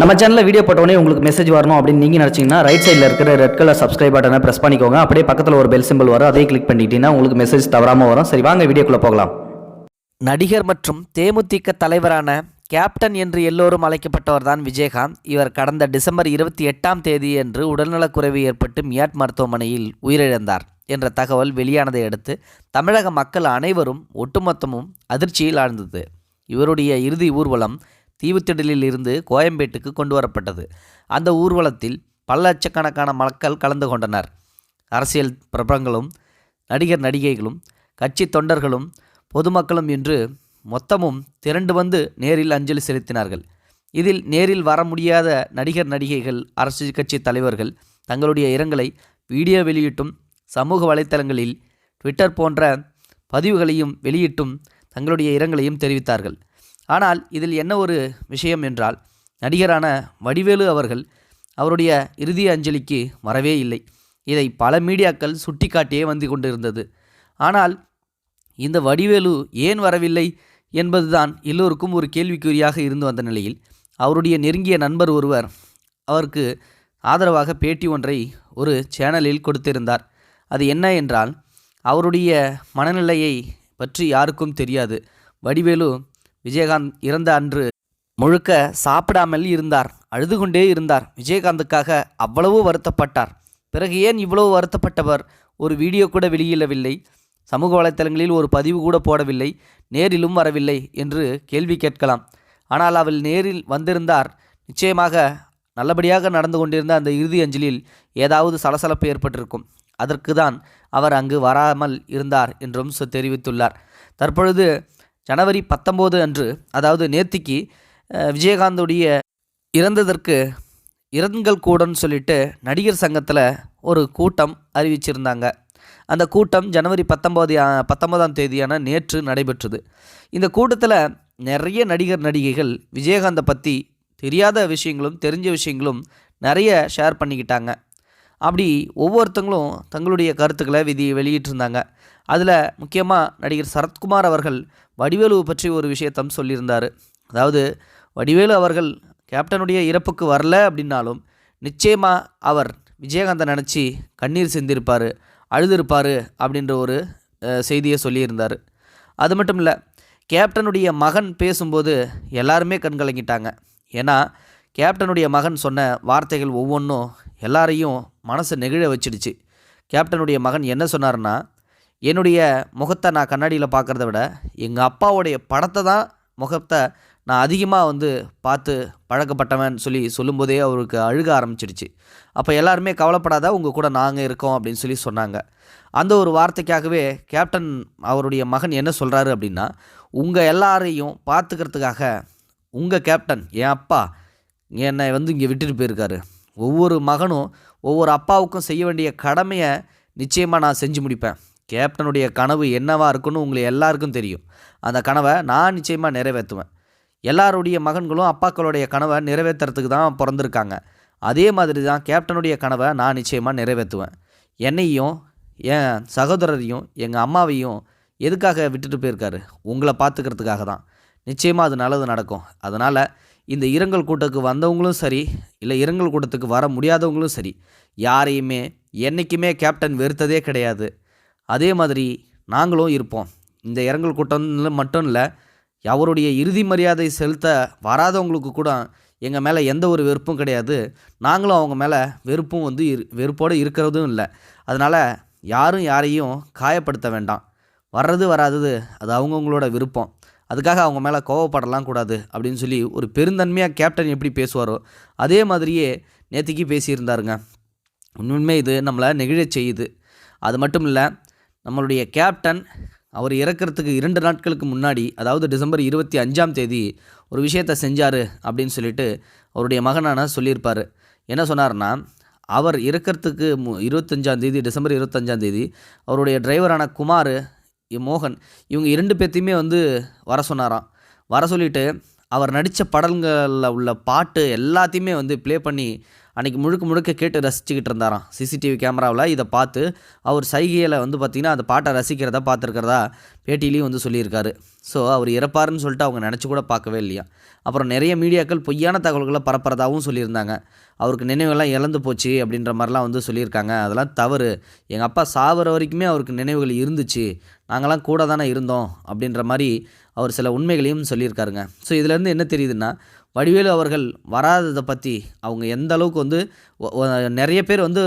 நம்ம சேனலில் வீடியோ போட்டோடனே உங்களுக்கு மெசேஜ் வரணும் அப்படின்னு நீங்கள் நினச்சிங்கன்னா ரைட் சைடில் இருக்கிற ரெட் கலர் சப்ஸ்கிரைப் பட்டனை ப்ரெஸ் பண்ணிக்கோங்க. அப்படியே பக்கத்தில் ஒரு பெல் சிம்பிள் வரும். அதே கிளிக் பண்ணிட்டீங்கன்னா உங்களுக்கு மெசேஜ் தவறாமல் வரும். சரி வாங்க வீடியோக்குள்ளே போகலாம். நடிகர் மற்றும் தேமுதிக தலைவரான கேப்டன் என்று எல்லோரும் அழைக்கப்பட்டவர்தான் விஜயகாந்த். இவர் கடந்த டிசம்பர் இருபத்தி எட்டாம் தேதியன்று உடல்நலக்குறைவு ஏற்பட்டு மியாட் மருத்துவமனையில் உயிரிழந்தார் என்ற தகவல் வெளியானதை அடுத்து தமிழக மக்கள் அனைவரும் ஒட்டுமொத்தமும் அதிர்ச்சியில் ஆழ்ந்தது. இவருடைய இறுதி ஊர்வலம் தீவுத்திடலில் இருந்து கோயம்பேட்டுக்கு கொண்டு வரப்பட்டது அந்த ஊர்வலத்தில் பல லட்சக்கணக்கான மக்கள் கலந்து கொண்டனர். அரசியல் பிரபலங்களும் நடிகர் நடிகைகளும் கட்சி தொண்டர்களும் பொதுமக்களும் என்று மொத்தமும் திரண்டு வந்து நேரில் அஞ்சலி செலுத்தினார்கள். இதில் நேரில் வர முடியாத நடிகர் நடிகைகள் அரசியல் கட்சி தலைவர்கள் தங்களுடைய இரங்கலை வீடியோ வெளியிட்டும் சமூக வலைத்தளங்களில் ட்விட்டர் போன்ற பதிவுகளையும் வெளியிட்டும் தங்களுடைய இரங்கலையும் தெரிவித்தார்கள். ஆனால் இதில் என்ன ஒரு விஷயம் என்றால் நடிகரான வடிவேலு அவர்கள் அவருடைய இறுதி அஞ்சலிக்கு வரவே இல்லை. இதை பல மீடியாக்கள் சுட்டிக்காட்டியே வந்து கொண்டிருந்தது. ஆனால் இந்த வடிவேலு ஏன் வரவில்லை என்பதுதான் எல்லோருக்கும் ஒரு கேள்விக்குறியாக இருந்து வந்த நிலையில் அவருடைய நெருங்கிய நண்பர் ஒருவர் அவருக்கு ஆதரவாக பேட்டி ஒன்றை ஒரு சேனலில் கொடுத்திருந்தார். அது என்ன என்றால் அவருடைய மனநிலையை பற்றி யாருக்கும் தெரியாது. வடிவேலு விஜயகாந்த் இறந்த அன்று முழுக்க சாப்பிடாமல் இருந்தார். அழுது கொண்டே இருந்தார். விஜயகாந்துக்காக அவ்வளவு வருத்தப்பட்டார். பிறகு ஏன் இவ்வளவு வருத்தப்பட்டவர்? ஒரு வீடியோ கூட வெளியிடவில்லை. சமூக வலைத்தளங்களில் ஒரு பதிவு கூட போடவில்லை. நேரிலும் வரவில்லை என்று கேள்வி கேட்கலாம். ஆனால் அவள் நேரில் வந்திருந்தார். நிச்சயமாக நல்லபடியாக நடந்து கொண்டிருந்த அந்த இறுதி அஞ்சலில் ஏதாவது சலசலப்பு ஏற்பட்டிருக்கும். அதற்கு தான் அவர் அங்கு வராமல் இருந்தார் என்றும் சொ- தெரிவித்துள்ளார். தற்பொழுது ஜனவரி பத்தொம்போது அன்று அதாவது நேத்திக்கு விஜயகாந்தோடைய விஜயகாந்துடைய இறந்ததற்கு இரங்கல் கூடன்னு சொல்லிட்டு நடிகர் சங்கத்தில் ஒரு கூட்டம் அறிவிச்சிருந்தாங்க. அந்த கூட்டம் ஜனவரி பத்தொம்போது பத்தொன்பதாம் தேதியான நேற்று நடைபெற்றது. இந்த கூட்டத்தில் நிறைய நடிகர் நடிகைகள் விஜயகாந்தை பற்றி தெரியாத விஷயங்களும் தெரிஞ்ச விஷயங்களும் நிறைய ஷேர் பண்ணிக்கிட்டாங்க. அப்படி ஒவ்வொருத்தங்களும் தங்களுடைய கருத்துக்களை விதி வெளியிட்டிருந்தாங்க. அதில் முக்கியமாக நடிகர் சரத்குமார் அவர்கள் வடிவேலுவை பற்றி ஒரு விஷயத்தம் சொல்லியிருந்தார். அதாவது வடிவேலு அவர்கள் கேப்டனுடைய இறப்புக்கு வரல அப்படின்னாலும் நிச்சயமாக அவர் விஜயகாந்தை நினச்சி கண்ணீர் சிந்திருப்பார் அழுதுருப்பார் அப்படின்ற ஒரு செய்தியை சொல்லியிருந்தார். அது மட்டும் இல்லை கேப்டனுடைய மகன் பேசும்போது எல்லாருமே கண்கலங்கிட்டாங்க. ஏன்னா கேப்டனுடைய மகன் சொன்ன வார்த்தைகள் ஒவ்வொன்றும் எல்லாரையும் மனசை நெகிழ வச்சிடுச்சு. கேப்டனுடைய மகன் என்ன சொன்னார்னா என்னுடைய முகத்தை நான் கண்ணாடியில் பார்க்குறத விட எங்கள் அப்பாவுடைய படத்தை தான் முகத்தை நான் அதிகமாக வந்து பார்த்து பழக்கப்பட்டவன் சொல்லி சொல்லும்போதே அவருக்கு அழுக ஆரம்பிச்சிடுச்சு. அப்போ எல்லாருமே கவலைப்படாத உங்கள் கூட நாங்கள் இருக்கோம் அப்படின்னு சொல்லி சொன்னாங்க. அந்த ஒரு வார்த்தைக்காகவே கேப்டன் அவருடைய மகன் என்ன சொல்கிறாரு அப்படின்னா உங்கள் எல்லாரையும் பார்த்துக்கிறதுக்காக உங்கள் கேப்டன் என் அப்பா என்னை வந்து இங்கே விட்டுட்டு போயிருக்காரு. ஒவ்வொரு மகனும் ஒவ்வொரு அப்பாவுக்கும் செய்ய வேண்டிய கடமையை நிச்சயமாக நான் செஞ்சு முடிப்பேன். கேப்டனுடைய கனவு என்னவாக இருக்குன்னு உங்களுக்கு எல்லாருக்கும் தெரியும். அந்த கனவை நான் நிச்சயமாக நிறைவேற்றுவேன். எல்லாருடைய மகன்களும் அப்பாக்களுடைய கனவை நிறைவேற்றுறதுக்கு தான் பிறந்திருக்காங்க. அதே மாதிரி தான் கேப்டனுடைய கனவை நான் நிச்சயமாக நிறைவேற்றுவேன். என்னையும் என் சகோதரரையும் எங்கள் அம்மாவையும் எதுக்காக விட்டுட்டு போயிருக்காரு? உங்களை பார்த்துக்கிறதுக்காக தான். நிச்சயமாக அது நல்லது நடக்கும். அதனால் இந்த இரங்கல் கூட்டத்துக்கு வந்தவங்களும் சரி இல்லை இரங்கல் கூட்டத்துக்கு வர முடியாதவங்களும் சரி யாரையுமே என்றைக்குமே கேப்டன் வெறுத்ததே கிடையாது. அதே மாதிரி நாங்களும் இருப்போம். இந்த இரங்கல் கூட்டம் மட்டும் இல்லை அவருடைய இறுதி மரியாதை செலுத்த வராதவங்களுக்கு கூட எங்கள் மேலே எந்த ஒரு வெறுப்பும் கிடையாது. நாங்களும் அவங்க மேலே வெறுப்பும் வந்து இரு வெறுப்போடு இருக்கிறதும் இல்லை. அதனால் யாரும் யாரையும் காயப்படுத்த வேண்டாம். வர்றது வராதது அது அவங்கவுங்களோட விருப்பம். அதுக்காக அவங்க மேலே கோவப்படலாம் கூடாது அப்படின்னு சொல்லி ஒரு பெருந்தன்மையாக கேப்டன் எப்படி பேசுவாரோ அதே மாதிரியே நேற்றுக்கு பேசியிருந்தாருங்க. உண்மையுமே இது நம்மளை நெகிழச் செய்யுது. அது மட்டும் இல்லை நம்மளுடைய கேப்டன் அவர் இறக்கிறதுக்கு இரண்டு நாட்களுக்கு முன்னாடி அதாவது டிசம்பர் இருபத்தி அஞ்சாம் தேதி ஒரு விஷயத்தை செஞ்சார் அப்படின்னு சொல்லிட்டு அவருடைய மகனான சொல்லியிருப்பார். என்ன சொன்னார்னா அவர் இறக்கிறதுக்கு மு இருபத்தஞ்சாந்தேதி டிசம்பர் இருபத்தஞ்சாந்தேதி அவருடைய டிரைவரான குமார் மோகன். இவங்க இரண்டு பேர்த்தையுமே வந்து வர சொன்னாராம். வர சொல்லிட்டு அவர் நடித்த படங்களில் உள்ள பாட்டு எல்லாத்தையுமே வந்து ப்ளே பண்ணி அன்றைக்கி முழுக்க முழுக்க கேட்டு ரசிச்சுக்கிட்டு இருந்தாராம். சிசிடிவி கேமராவில் இதை பார்த்து அவர் சைகையில் வந்து பார்த்திங்கன்னா அந்த பாட்டை ரசிக்கிறத பார்த்துருக்கிறதா பேட்டிலையும் வந்து சொல்லியிருக்காரு. ஸோ அவர் இறப்பாருன்னு சொல்லிட்டு அவங்க நினச்சி கூட பார்க்கவே இல்லையா. அப்புறம் நிறைய மீடியாக்கள் பொய்யான தகவல்களை பரப்புறதாகவும் சொல்லியிருந்தாங்க. அவருக்கு நினைவுகள்லாம் இழந்து போச்சு அப்படின்ற மாதிரிலாம் வந்து சொல்லியிருக்காங்க. அதெல்லாம் தவறு. எங்கள் அப்பா சாவர வரைக்குமே அவருக்கு நினைவுகள் இருந்துச்சு. நாங்களாம் கூட தானே இருந்தோம் அப்படின்ற மாதிரி அவர் சில உண்மைகளையும் சொல்லியிருக்காருங்க. ஸோ இதுலேருந்து என்ன தெரியுதுன்னா வடிவேலு அவர்கள் வராததை பற்றி அவங்க எந்த அளவுக்கு வந்து நிறைய பேர் வந்து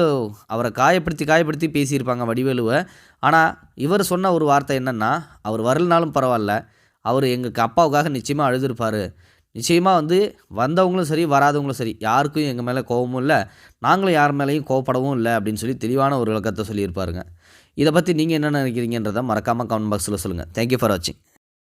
அவரை காயப்படுத்தி காயப்படுத்தி பேசியிருப்பாங்க வடிவேலுவை. ஆனால் இவர் சொன்ன ஒரு வார்த்தை என்னென்னா அவர் வரலனாலும் பரவாயில்ல அவர் எங்களுக்கு அப்பாவுக்காக நிச்சயமாக அழுதுருப்பார். நிச்சயமாக வந்து வந்தவங்களும் சரி வராதவங்களும் சரி யாருக்கும் எங்கள் மேலே கோபமும் இல்லை நாங்களும் யார் மேலேயும் கோவப்படவும் இல்லை அப்படின்னு சொல்லி தெளிவான ஒரு விளக்கத்தை சொல்லியிருப்பாருங்க. இதை பற்றி நீங்கள் என்ன நினைக்கிறீங்கன்றதை மறக்காமல் கமெண்ட் பாக்ஸில் சொல்லுங்கள் தேங்க்யூ ஃபார் வாட்சிங்